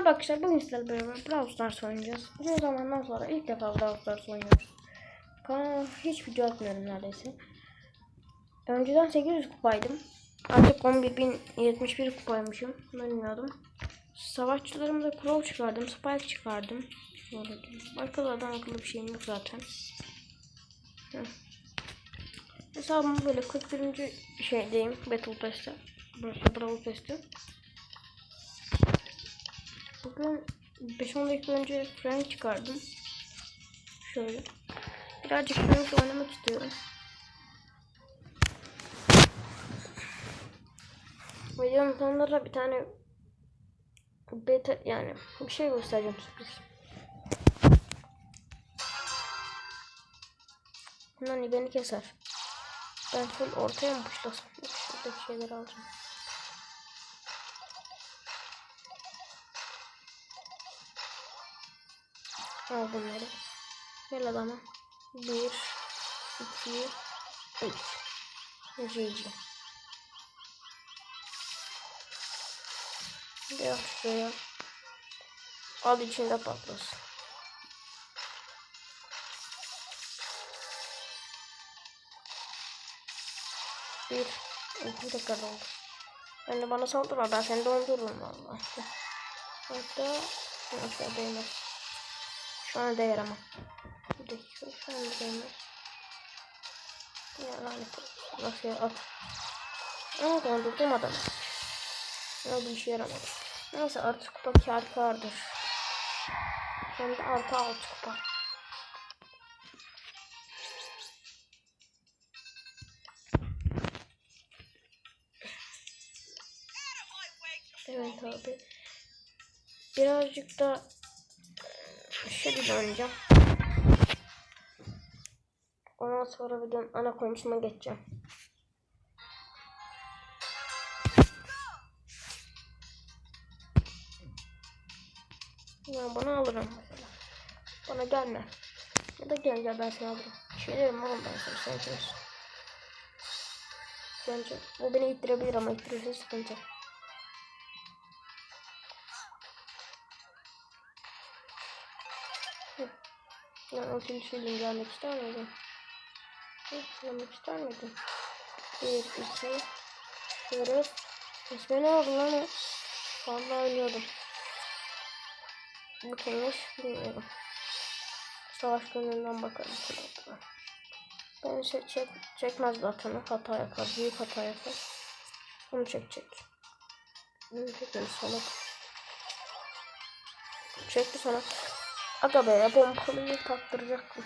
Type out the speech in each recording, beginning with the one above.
Merhaba arkadaşlar bugün sizlerle beraber Brawl Stars oynayacağız. Uzun zamandan sonra ilk defa Brawl Stars oynuyoruz. Kanala hiç video atmıyorum neredeyse. Önceden 800 kupaydım. Artık 11.071 kupaymışım. Bilmiyordum. Savaşçılarımda Crow çıkardım. Spike çıkardım. Arkalardan akıllı bir şeyim yok zaten. Heh. Hesabım böyle 41. şeydeyim. Battle Pass'te. Brawl Pass'te. Bugün 5-10 dakika önce Frank çıkardım. Şöyle. Birazcık Frank oynamak istiyorum. Videonun sonunda da bir tane beta yani bir şey göstereceğim sürpriz. Nani beni keser. Ben full ortaya mı puşlasam? Şuradaki şeyleri alacağım. Al bunları. Gel adama. Bir, iki, üç. GG. Gel şuraya. Al içinde patlasın. Bir, iki dakika oldu. Ben de bana saldırma ben seni dondururum valla. Hatta nasıl değmez. Şu an değer ama. Bir dakika şu an değmez. Ya lanet. Nasıl ya at. Ama dondurdum adamı. Ne bir işe yaramadı. Neyse artı kupa kar kardır. Hem de artı altı kupa. Evet abi. Birazcık da şöyle oynayacağım. Ondan sonra videonun ana konusuna geçeceğim. Ya bana alırım mesela. Bana gelme. Ya da gel gel ben seni alırım. Şey derim oğlum ben sana sen. Bence o beni ittirebilir ama ittirirse sıkıntı. O silsildin gelmek ister miydin? Gelmek ister miydin? Bir, iki, şöyle. İsmi ne oldu lan o? Vallahi ölüyordum. Bu kimmiş bilmiyorum. Savaş gönlünden bakalım. Ben şey çek, çekmez zaten. Hata yapar. Büyük hata yapar. Onu çekecek. Bunu çekelim salak. Çekti sana. Aga be pompalıyı taktıracaktım.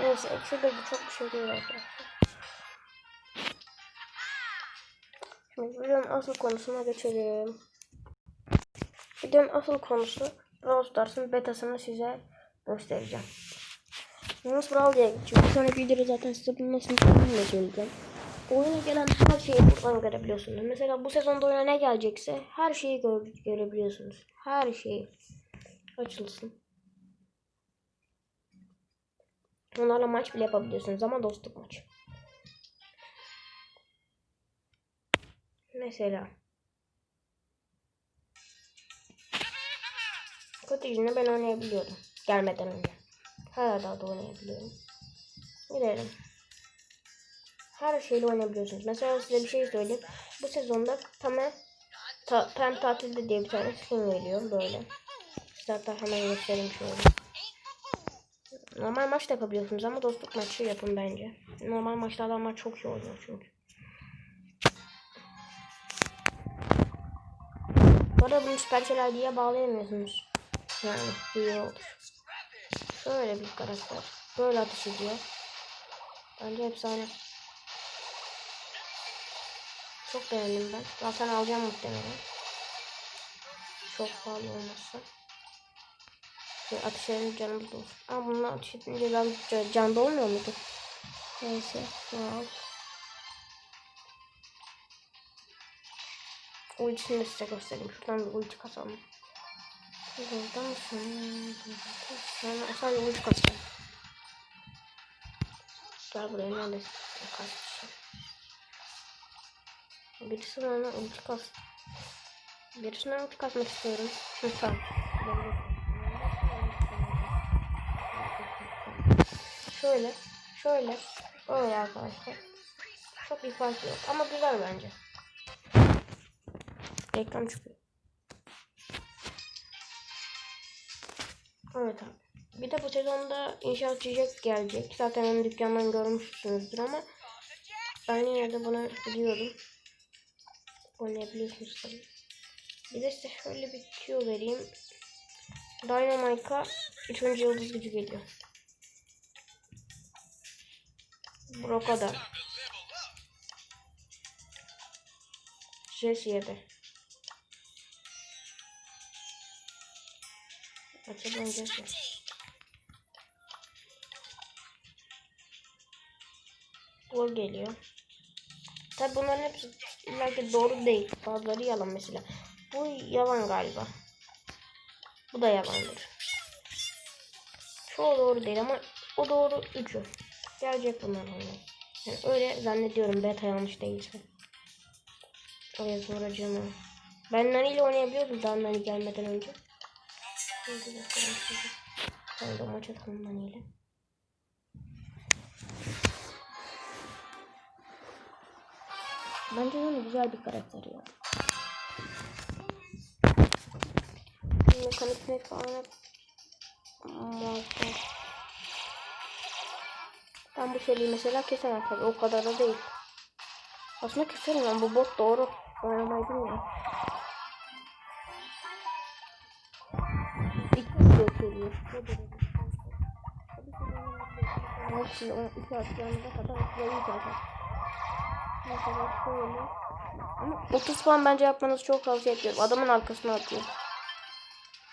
Neyse de bu çok bir şey değil arkadaşlar. Şimdi videonun asıl konusuna geçelim. Videonun asıl konusu Brawl Stars'ın betasını size göstereceğim. Yunus Brawl diye geçiyor. Bir sonraki videoda zaten size bunu nasıl söyleyeceğim. Oyuna gelen her şeyi buradan görebiliyorsunuz. Mesela bu sezonda oyuna ne gelecekse her şeyi gö görebiliyorsunuz. Her şeyi. Açılsın. Onlarla maç bile yapabiliyorsunuz ama dostluk maçı. Mesela. Kötücünü ben oynayabiliyorum. Gelmeden önce. Hala daha da oynayabiliyorum. Gidelim. Her şeyle oynayabiliyorsunuz. Mesela size bir şey söyleyeyim. Bu sezonda Pam'e ta, Pam tatilde diye bir tane skin veriyor böyle. Hatta hemen göstereyim şöyle. Normal maç da yapabiliyorsunuz ama dostluk maçı yapın bence. Normal maçlardan maç çok iyi oluyor çünkü. Bu arada bunu süper diye bağlayamıyorsunuz. Yani iyi olur. Şöyle bir karakter. Böyle ateş ediyor. Bence efsane. Çok beğendim ben. Zaten alacağım muhtemelen. Çok pahalı olmazsa. Şey, ateş edince canımız da olsun. Ama bununla ateş edince ben can, dolmuyor muydu? Neyse. Al. Ultisini de size göstereyim. Şuradan bir ulti kasalım. Buradan sonra sonra sadece ulti kasacağım. Gel buraya neredesin? Kaç Birisi bana ulti kastı. Birisinden ulti kasmak istiyorum. Hı. Şöyle. Şöyle. Öyle arkadaşlar. Çok bir fark yok. Ama güzel bence. Ekran çıkıyor. Evet abi. Bir de bu sezonda inşaat çiçek gelecek. Zaten onu dükkandan görmüşsünüzdür ama ben yine de bunu biliyordum. Oynayabiliyorsunuz tabii. Bir de size şöyle bir tüyo vereyim. Dynamite'a 3. yıldız gücü geliyor. Brock'a da. Jesse'ye de. Açalım Jesse. Gol geliyor. Tabi bunların hepsi illaki doğru değil. Bazıları yalan mesela. Bu yalan galiba. Bu da yalandır. Çoğu doğru değil ama o doğru üçü. Gelecek bunlar onlar. Yani öyle zannediyorum beta yanlış değilse. Oraya soracağım onu. Ben Nani ile oynayabiliyordum daha Nani gelmeden önce. Şimdi bakalım size. Ben de maç atalım Nani ile. Bence Nani güzel bir karakter ya. Mekanik ne falan muazzam. Ben bu seriyi mesela kesemem tabii o kadar da değil. Aslında keserim ben bu bot doğru. Oynamayı bilmiyorum. İki video geliyor. Hepsini iki atlarına kadar atlayayım zaten. Ama 30 puan bence yapmanızı çok tavsiye ediyorum. Adamın arkasına atıyor.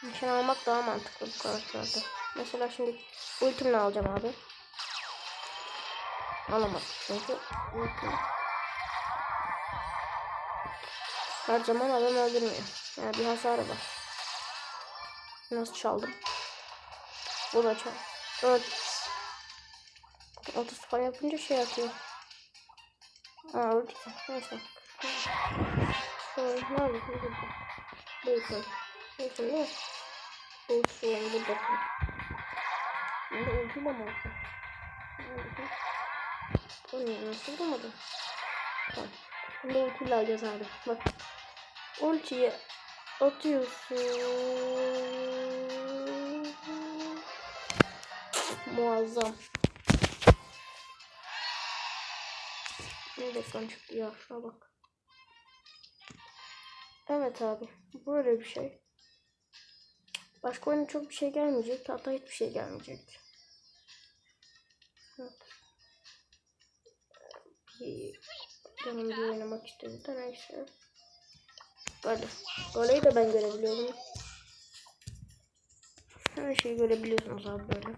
Nişan almak daha mantıklı bu karakterde. Mesela şimdi ultimle alacağım abi. Alamadım çünkü ultim. Her zaman adam öldürmüyor. Yani bir hasarı var. Nasıl çaldım? Bu da çal. Evet. 30 puan yapınca şey atıyor. Aa ulti. Neyse. Şöyle ne oldu? Buyurun. Neyse değil mi? Ulti yani burada. Şimdi ultiyle mi olsun? O ne? Nasıl bulamadım? Tamam. Şimdi ultiyle alacağız abi. Bak. Ultiyi atıyorsun. Muazzam. Reklam çıktı ya şuna bak. Evet abi. Böyle bir şey. Başka oyuna çok bir şey gelmeyecek. Hatta hiçbir şey gelmeyecek. Evet. Bir canım bir oynamak istedi de neyse. Böyle. Goleyi de ben görebiliyorum. Her şeyi görebiliyorsunuz abi böyle.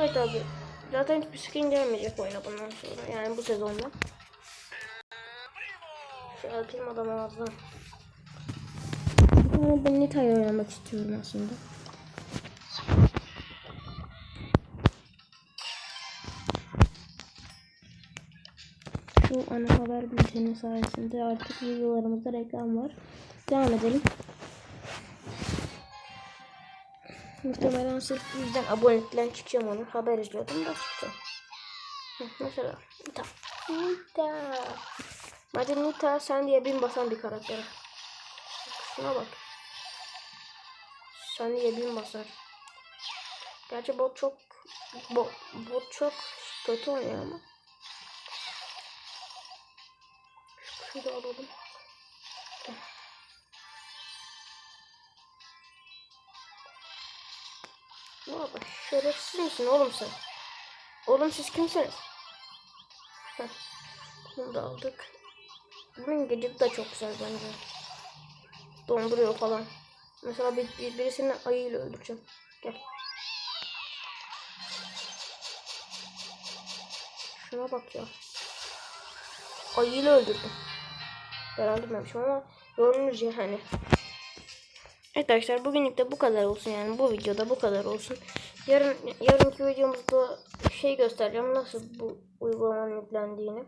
Evet abi. Zaten hiçbir skin gelmeyecek oyuna bundan sonra. Yani bu sezonda. Şey atayım adama ağzına. Ama ben Nita'yı oynamak istiyorum aslında. Şu ana haber bülteni sayesinde artık videolarımızda reklam var. Devam edelim. Muhtemelen sırf bu yüzden abonelikten çıkacağım onu. Haber izliyordum da çıktı. Mesela Nita. Nita. Bence Nita sen diye bin basan bir karakter. Şuna bak. Sen diye bin basar. Gerçi bot çok bot, bot çok kötü oynuyor ama. Şunu da alalım. Bak şerefsiz misin oğlum sen? Oğlum siz kimsiniz? Heh. Bunu da aldık. Bunun gecesi de çok güzel bence. Donduruyor falan. Mesela bir, bir, birisini ayıyla öldüreceğim. Gel. Şuna bak ya. Ayıyla öldürdüm. Ben öldürmemişim ama gördünüz ya hani. Evet arkadaşlar bugünlük de bu kadar olsun yani bu videoda bu kadar olsun. Yarın yarınki videomuzda şey göstereceğim nasıl bu uygulamanın yüklendiğini.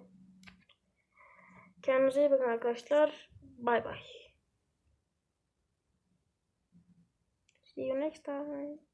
Kendinize iyi bakın arkadaşlar. Bay bay. See you next time.